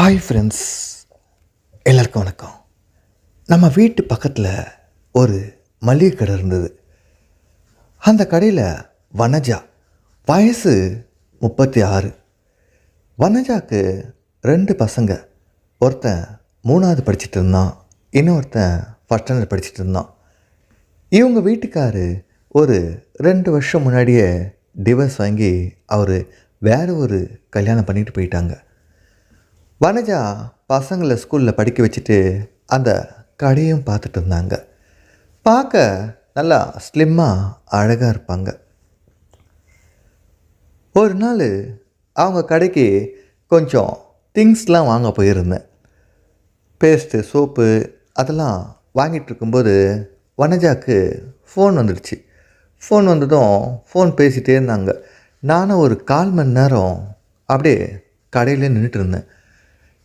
Hi friends எல்லாருக்கும் வணக்கம். நம்ம வீட்டு பக்கத்தில் ஒரு மளிகை கடை இருந்தது. அந்த கடையில் வனஜா வயசு முப்பத்தி ஆறு. வனஜாக்கு ரெண்டு பசங்க. ஒருத்தன் மூணாவது படிச்சிட்டு இருந்தான். இன்னொருத்தன் ஃபஸ்ட் ஸ்டாண்டர்ட் படிச்சுட்டு இருந்தான். இவங்க வீட்டுக்காரு ஒரு ரெண்டு வருஷம் முன்னாடியே டிவர்ஸ் வாங்கி அவர் வேறு ஒரு கல்யாணம் பண்ணிட்டு போயிட்டாங்க. வனஜா பசங்களை ஸ்கூலில் படிக்க வச்சுட்டு அந்த கடையும் பார்த்துட்டு இருந்தாங்க. பார்க்க நல்லா ஸ்லிம்மாக அழகாக இருப்பாங்க. ஒரு நாள் அவங்க கடைக்கு கொஞ்சம் திங்ஸ்லாம் வாங்க போயிருந்தேன். பேஸ்ட்டு சோப்பு அதெல்லாம் வாங்கிட்டு இருக்கும்போது வனஜாக்கு ஃபோன் வந்துடுச்சு. ஃபோன் வந்ததும் ஃபோன் பேசிகிட்டே இருந்தாங்க. நானும் ஒரு கால் மணி நேரம் அப்படியே கடையில் நின்றுட்டு இருந்தேன்.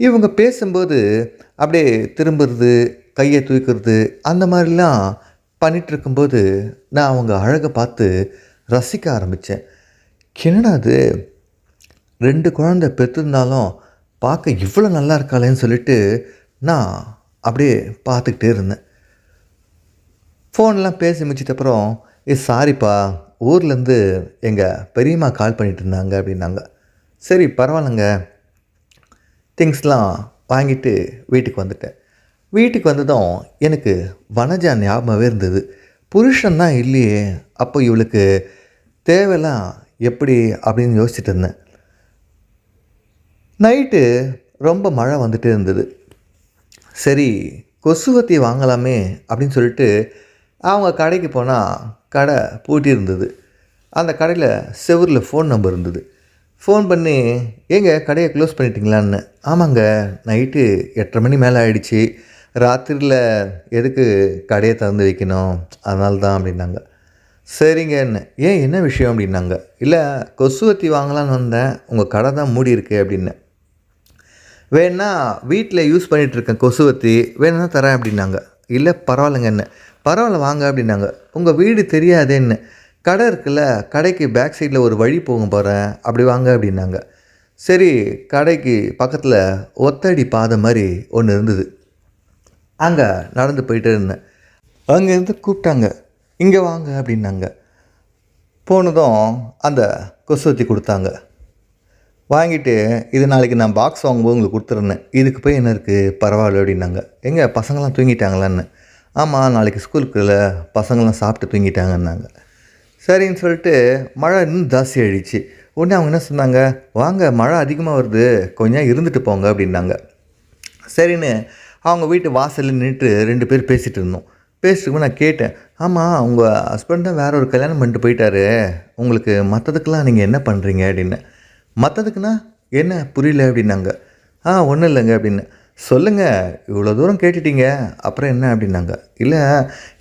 இவங்க பேசும்போது அப்படியே திரும்புறது கையை தூக்கிறது அந்த மாதிரிலாம் பண்ணிகிட்ருக்கும்போது நான் அவங்க அழகை பார்த்து ரசிக்க ஆரம்பித்தேன். என்னடா அது ரெண்டு குழந்தை பெற்றிருந்தாலும் பார்க்க இவ்வளோ நல்லா இருக்காளேன்னு சொல்லிட்டு நான் அப்படியே பார்த்துக்கிட்டே இருந்தேன். ஃபோன்லாம் பேசி முடிச்சிட்டப்புறம் ஏ சாரிப்பா ஊர்லேருந்து எங்கள் பெரியம்மா கால் பண்ணிகிட்டு இருந்தாங்க அப்படின்னாங்க. சரி பரவாயில்லைங்க திங்ஸ்லாம் வாங்கிட்டு வீட்டுக்கு வந்துட்டேன். வீட்டுக்கு வந்ததும் எனக்கு வனஜா ஞாபகமாகவே இருந்தது. புருஷன் தான் இல்லையே அப்போ இவளுக்கு தேவைலாம் எப்படி அப்படின்னு யோசிச்சுட்டு இருந்தேன். நைட்டு ரொம்ப மழை வந்துட்டு இருந்தது. சரி கொசுவத்தி வாங்கலாமே அப்படின்னு சொல்லிட்டு அவங்க கடைக்கு போனால் கடை பூட்டி இருந்தது அந்த கடையில் செவுரில் ஃபோன் நம்பர் இருந்தது. ஃபோன் பண்ணி ஏங்க கடையை க்ளோஸ் பண்ணிட்டீங்களான்னு? ஆமாங்க நைட்டு எட்டரை மணி மேலே ஆயிடுச்சு. ராத்திரியில் எதுக்கு கடையை திறந்து வைக்கணும்? அதனால தான் அப்படின்னாங்க. சரிங்கன்னு. ஏன் என்ன விஷயம்? அப்படின்னாங்க. இல்லை கொசுவத்தி வாங்கலான்னு வந்தேன். உங்கள் கடை தான் மூடி இருக்கு அப்படின்னு. வேணா வீட்டில் யூஸ் பண்ணிகிட்டு இருக்கேன் கொசுவத்தி வேணும்னா தரேன் அப்படின்னாங்க. இல்லை பரவாயில்லைங்க என்ன பரவாயில்ல வாங்க அப்படின்னாங்க. உங்கள் வீடு தெரியாதேன்னு. கடை இருக்குல்ல கடைக்கு பேக் சைடில் ஒரு வழி போக போகிறேன் அப்படி வாங்க அப்படின்னாங்க. சரி கடைக்கு பக்கத்தில் ஒத்தடி பாதை மாதிரி ஒன்று இருந்தது. அங்கே நடந்து போயிட்டு இருந்தேன். அங்கேருந்து கூப்பிட்டாங்க இங்கே வாங்க அப்படின்னாங்க. போனதும் அந்த கொசுவத்தி கொடுத்தாங்க. வாங்கிட்டு இது நாளைக்கு நான் பாக்ஸ் வாங்கும்போது உங்களுக்கு கொடுத்துருந்தேன் இதுக்கு போய் என்ன இருக்குது பரவாயில்ல அப்படின்னாங்க. எங்கே பசங்களாம் தூங்கிட்டாங்களான்னு. ஆமாம் நாளைக்கு ஸ்கூலுக்குள்ள பசங்களாம் சாப்பிட்டு தூங்கிட்டாங்கன்னாங்க. சரின்னு சொல்லிட்டு மழை இன்னும் ஜாஸ்தி ஆயிடுச்சு. உடனே அவங்க என்ன சொன்னாங்க? வாங்க மழை அதிகமாக வருது. கொஞ்சம் இருந்துட்டு போங்க அப்படின்னாங்க. சரின்னு அவங்க வீட்டு வாசலில் நின்றுட்டு ரெண்டு பேர் பேசிகிட்டு இருந்தோம். பேசிட்டு நான் கேட்டேன் ஆமாம் உங்கள் ஹஸ்பண்ட் தான் வேற ஒரு கல்யாணம் பண்ணிட்டு போயிட்டாரு. உங்களுக்கு மற்றதுக்கெலாம் நீங்கள் என்ன பண்ணுறீங்க அப்படின்னு. மற்றதுக்குன்னா என்ன? புரியல அப்படின்னாங்க. ஆ ஒன்றும் இல்லைங்க அப்படின்னு. சொல்லுங்கள் இவ்வளோ தூரம் கேட்டுட்டீங்க அப்புறம் என்ன அப்படின்னாங்க. இல்லை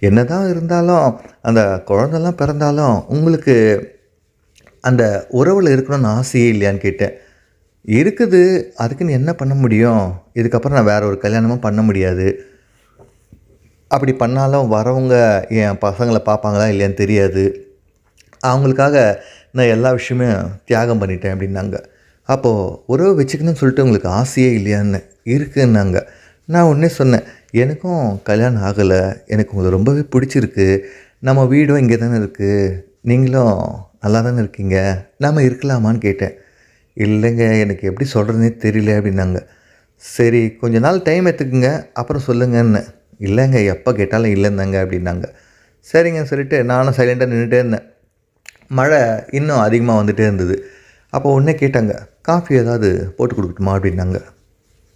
என்ன தான் இருந்தாலும் அந்த குழந்தெல்லாம் பிறந்தாலும் உங்களுக்கு அந்த உறவில் இருக்கணும்னு ஆசையே இல்லையான்னு கேட்டேன். இருக்குது அதுக்குன்னு என்ன பண்ண முடியும்? இதுக்கப்புறம் நான் வேறு ஒரு கல்யாணமும் பண்ண முடியாது. அப்படி பண்ணாலும் வரவங்க என் பசங்களை பார்ப்பாங்களா இல்லையான்னு தெரியாது. அவங்களுக்காக நான் எல்லா விஷயமே தியாகம் பண்ணிட்டேன் அப்படின்னாங்க. அப்போது உறவு வச்சுக்கணும்னு சொல்லிட்டு உங்களுக்கு ஆசையே இல்லையான்னு இருக்குன்னாங்க. நான் ஒன்றே சொன்னேன் எனக்கும் கல்யாணம் ஆகலை. எனக்கு உங்களை ரொம்பவே பிடிச்சிருக்கு. நம்ம வீடும் இங்கே தானே இருக்குது நீங்களும் நல்லா தானே இருக்கீங்க. நாம் இருக்கலாமான்னு கேட்டேன். இல்லைங்க எனக்கு எப்படி சொல்கிறதுனே தெரியல அப்படின்னாங்க. சரி கொஞ்ச நாள் டைம் எடுத்துக்குங்க. அப்புறம் சொல்லுங்கன்னு. இல்லைங்க எப்போ கேட்டாலும் இல்லைந்தாங்க அப்படின்னாங்க. சரிங்க சொல்லிட்டு நானும் சைலண்ட்டாக நின்றுட்டே இருந்தேன். மழை இன்னும் அதிகமாக வந்துகிட்டே இருந்தது. அப்போ உடனே கேட்டாங்க காஃபி ஏதாவது போட்டு கொடுக்கட்டுமா? அப்படின்னாங்க.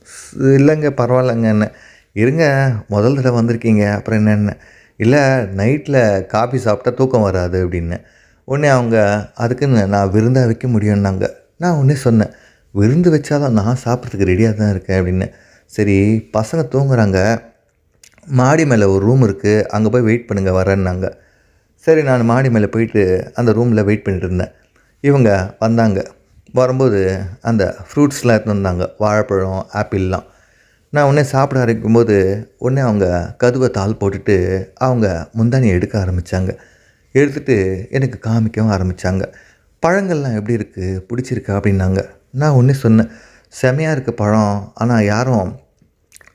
"ஸ்- இல்லைங்க பரவாயில்லைங்க. என்ன இருங்க முதல் தடவை வந்திருக்கீங்க அப்புறம் என்னென்ன இல்லை நைட்டில் காஃபி சாப்பிட்டா தூக்கம் வராது அப்படின்னு. உடனே அவங்க அதுக்குன்னு நான் விருந்தாக வைக்க முடியும்னாங்க. நான் உடனே சொன்னேன் விருந்து வச்சாதான் நான் சாப்பிட்றதுக்கு ரெடியாக தான் இருக்கேன் அப்படின்னு. சரி பசங்க தூங்குறாங்க. மாடி மேலே ஒரு ரூம் இருக்குது அங்கே போய் வெயிட் பண்ணுங்கள் வரேன்னாங்க. சரி நான் மாடி மேலே போயிட்டு அந்த ரூமில் வெயிட் பண்ணிட்டு இருந்தேன். இவங்க வந்தாங்க. வரும்போது அந்த ஃப்ரூட்ஸ்லாம் எடுத்துன்னு வந்தாங்க. வாழைப்பழம் ஆப்பிள்லாம். நான் உடனே சாப்பிட ஆரம்பிக்கும்போது உடனே அவங்க கதுவை தாள் போட்டுட்டு அவங்க முந்தானியை எடுக்க ஆரம்பித்தாங்க எடுத்துட்டு எனக்கு காமிக்கவும் ஆரம்பித்தாங்க பழங்கள்லாம் எப்படி இருக்குது பிடிச்சிருக்கா? அப்படின்னாங்க. நான் ஒன்றே சொன்னேன் செமையாக இருக்குது பழம். ஆனால் யாரும்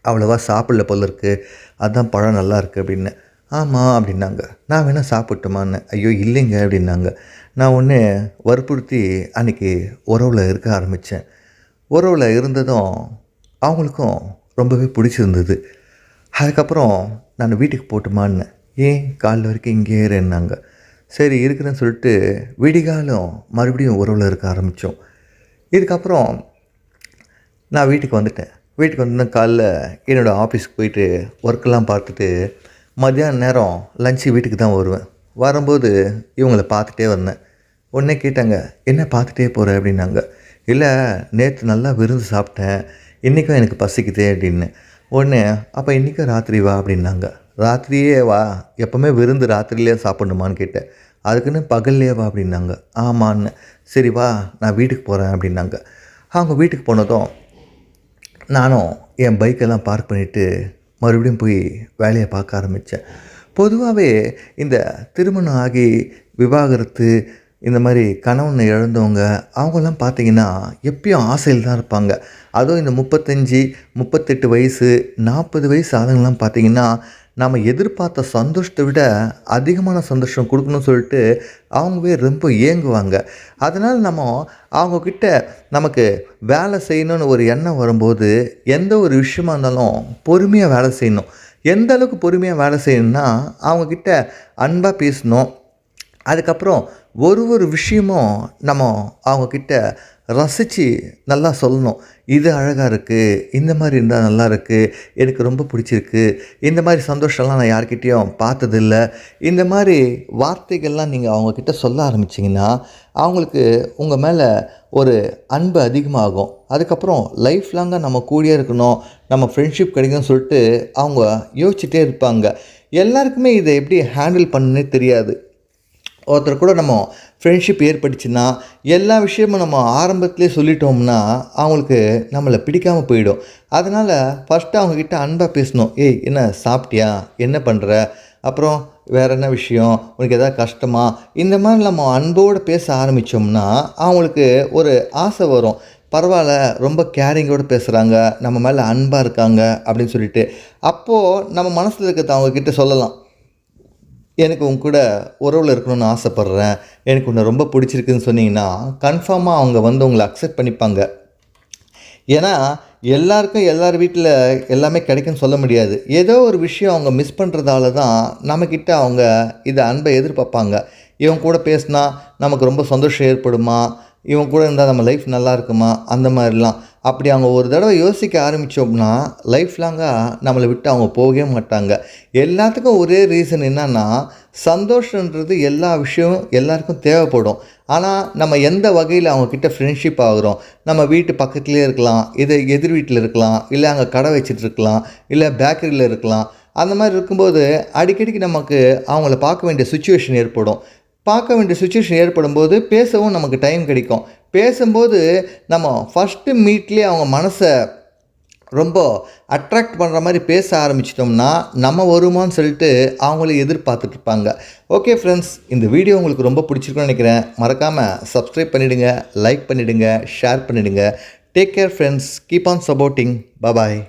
அவ்வளோவா சாப்பிடல போல இருக்குது அதுதான் பழம் நல்லா இருக்குது அப்படின்னு. ஆமாம் அப்படின்னாங்க. நான் வேணால் சாப்பிட்டுமான்னு. ஐயோ இல்லைங்க அப்படின்னாங்க. நான் ஒன்று வற்புறுத்தி அன்றைக்கி உறவில் இருக்க ஆரம்பித்தேன் உறவில் இருந்ததும் அவங்களுக்கும் ரொம்பவே பிடிச்சிருந்தது. அதுக்கப்புறம் நான் வீட்டுக்கு போட்டுமான்னு ஏன் காலைல வரைக்கும் இங்கே இருந்தாங்க சரி இருக்கிறேன்னு சொல்லிட்டு விடிகாலம் மறுபடியும் உறவில் இருக்க ஆரம்பித்தோம் இதுக்கப்புறம் நான் வீட்டுக்கு வந்துட்டேன். வீட்டுக்கு வந்து காலைல என்னோடய ஆஃபீஸ்க்கு போயிட்டு ஒர்க்கெல்லாம் பார்த்துட்டு மத்தியான நேரம் லஞ்சு வீட்டுக்கு தான் வருவேன். வரும்போது இவங்களை பார்த்துட்டே வந்தேன். உடனே கேட்டாங்க என்ன பார்த்துட்டே போகிற அப்படின்னாங்க. இல்லை நேற்று நல்லா விருந்து சாப்பிட்டேன். இன்றைக்கும் எனக்கு பசிக்குதே அப்படின்னு. உடனே அப்போ இன்றைக்கும் ராத்திரி வா அப்படின்னாங்க. ராத்திரியே வா. எப்போவுமே விருந்து ராத்திரிலே சாப்பிடணுமான்னு கேட்டேன். அதுக்குன்னு பகல்லே வா அப்படின்னாங்க. ஆமான்னு. சரி வா நான் வீட்டுக்கு போகிறேன் அப்படின்னாங்க. அவங்க வீட்டுக்கு போனதும் நானும் என் பைக்கெல்லாம் பார்க் பண்ணிவிட்டு மறுபடியும் போய் வேலையை பார்க்க ஆரம்பித்தேன் பொதுவாகவே இந்த திருமணம் ஆகி விவாகரத்து இந்த மாதிரி கணவனை இழந்தவங்க அவங்கெல்லாம் பார்த்தீங்கன்னா எப்பயும் ஆசையில் தான் இருப்பாங்க. அதுவும் இந்த முப்பத்தஞ்சு முப்பத்தெட்டு வயசு நாற்பது வயசு ஆளுங்கெல்லாம் பார்த்தீங்கன்னா நம்ம எதிர்பார்த்த சந்தோஷத்தை விட அதிகமான சந்தோஷம் கொடுக்கணும்னு சொல்லிட்டு அவங்கவே ரொம்ப ஏங்குவாங்க. அதனால் நம்ம அவங்கக்கிட்ட நமக்கு வேலை செய்யணும்னு ஒரு எண்ணம் வரும்போது எந்த ஒரு விஷயமா இருந்தாலும் பொறுமையாக வேலை செய்யணும். எந்த அளவுக்கு பொறுமையாக வேலை செய்யணும்னா அவங்கக்கிட்ட அன்பாக பேசணும் அதுக்கப்புறம் ஒரு ஒரு விஷயமும் நம்ம அவங்கக்கிட்ட ரசித்து நல்லா சொல்லணும். இது அழகாக இருக்குது இந்த மாதிரி இருந்தால் நல்லா இருக்குது எனக்கு ரொம்ப பிடிச்சிருக்கு இந்த மாதிரி சந்தோஷம்லாம் நான் யார்கிட்டேயும் பார்த்ததில்ல இந்த மாதிரி வார்த்தைகள்லாம் நீங்கள் அவங்கக்கிட்ட சொல்ல ஆரம்பிச்சிங்கன்னா அவங்களுக்கு உங்கள் மேலே ஒரு அன்பு அதிகமாகும். அதுக்கப்புறம் லைஃப் லாங்காக நம்ம கூடியே இருக்கணும் நம்ம ஃப்ரெண்ட்ஷிப் கிடைக்கும்னு சொல்லிட்டு அவங்க யோசிச்சுட்டே இருப்பாங்க. எல்லாருக்குமே இதை எப்படி ஹேண்டில் பண்ணுன்னே தெரியாது. ஒருத்தர் கூட நம்ம ஃப்ரெண்ட்ஷிப் ஏற்பட்டுச்சுன்னா எல்லா விஷயமும் நம்ம ஆரம்பத்துலேயே சொல்லிட்டோம்னா அவங்களுக்கு நம்மளை பிடிக்காமல் போயிடும். அதனால் ஃபஸ்ட்டு அவங்கக்கிட்ட அன்பாக பேசணும். ஏய் என்ன சாப்பிட்டியா? என்ன பண்ணுற அப்புறம் வேறு என்ன விஷயம்? உனக்கு எதாவது கஷ்டமா? இந்த மாதிரி நம்ம அன்போடு பேச ஆரம்பித்தோம்னா அவங்களுக்கு ஒரு ஆசை வரும். பரவாயில்ல ரொம்ப கேரிங்கோடு பேசுகிறாங்க நம்ம மேலே அன்பாக இருக்காங்க. அப்படின்னு சொல்லிட்டு அப்போது நம்ம மனசில் இருக்கிறத அவங்கக்கிட்ட சொல்லலாம். எனக்கு உங்க கூட உறவில் இருக்கணும்னு ஆசைப்பட்றேன். எனக்கு உன்னை ரொம்ப பிடிச்சிருக்குன்னு சொன்னீங்கன்னா கன்ஃபார்மாக அவங்க வந்து உங்களை அக்செப்ட் பண்ணிப்பாங்க. ஏன்னா எல்லாருக்கும் எல்லார் வீட்டில் எல்லாமே கிடைக்கும்னு சொல்ல முடியாது. ஏதோ ஒரு விஷயம் அவங்க மிஸ் பண்ணுறதால தான் நம்மக்கிட்ட அவங்க இதை அன்பை எதிர்பார்ப்பாங்க. இவங்க கூட பேசினா நமக்கு ரொம்ப சந்தோஷம் ஏற்படுமா? இவங்க கூட இருந்தால் நம்ம லைஃப் நல்லா இருக்குமா? அந்த மாதிரிலாம். அப்படி அவங்க ஒரு தடவை யோசிக்க ஆரம்பித்தோம்னா லைஃப் லாங்காக நம்மளை விட்டு அவங்க போகவே மாட்டாங்க. எல்லாத்துக்கும் ஒரே ரீசன் என்னன்னா சந்தோஷன்றது எல்லா விஷயமும் எல்லாருக்கும் தேவைப்படும். ஆனால் நம்ம எந்த வகையில் அவங்கக்கிட்ட ஃப்ரெண்ட்ஷிப் ஆகுறோம்? நம்ம வீட்டு பக்கத்துலேயே இருக்கலாம் இது எதிர் வீட்டில் இருக்கலாம் இல்லை அங்கே கடை வச்சிட்டு இருக்கலாம் இல்லை பேக்கரியில் இருக்கலாம். அந்த மாதிரி இருக்கும்போது அடிக்கடிக்கு நமக்கு அவங்கள பார்க்க வேண்டிய சுச்சுவேஷன் ஏற்படும். பார்க்க வேண்டிய சுச்சுவேஷன் ஏற்படும் போது பேசவும் நமக்கு டைம் கிடைக்கும். பேசும்போது நம்ம ஃபஸ்ட்டு மீட்லேயே அவங்க மனசை ரொம்ப அட்ராக்ட் பண்ணுற மாதிரி பேச ஆரம்பிச்சிட்டோம்னா நம்ம வருமான்னு சொல்லிட்டு அவங்கள எதிர்பார்த்துட்ருப்பாங்க ஓகே ஃப்ரெண்ட்ஸ் இந்த வீடியோ உங்களுக்கு ரொம்ப பிடிச்சிருக்குன்னு நினைக்கிறேன். மறக்காமல் சப்ஸ்கிரைப் பண்ணிவிடுங்க லைக் பண்ணிவிடுங்க ஷேர் பண்ணிவிடுங்க take care friends keep on supporting bye bye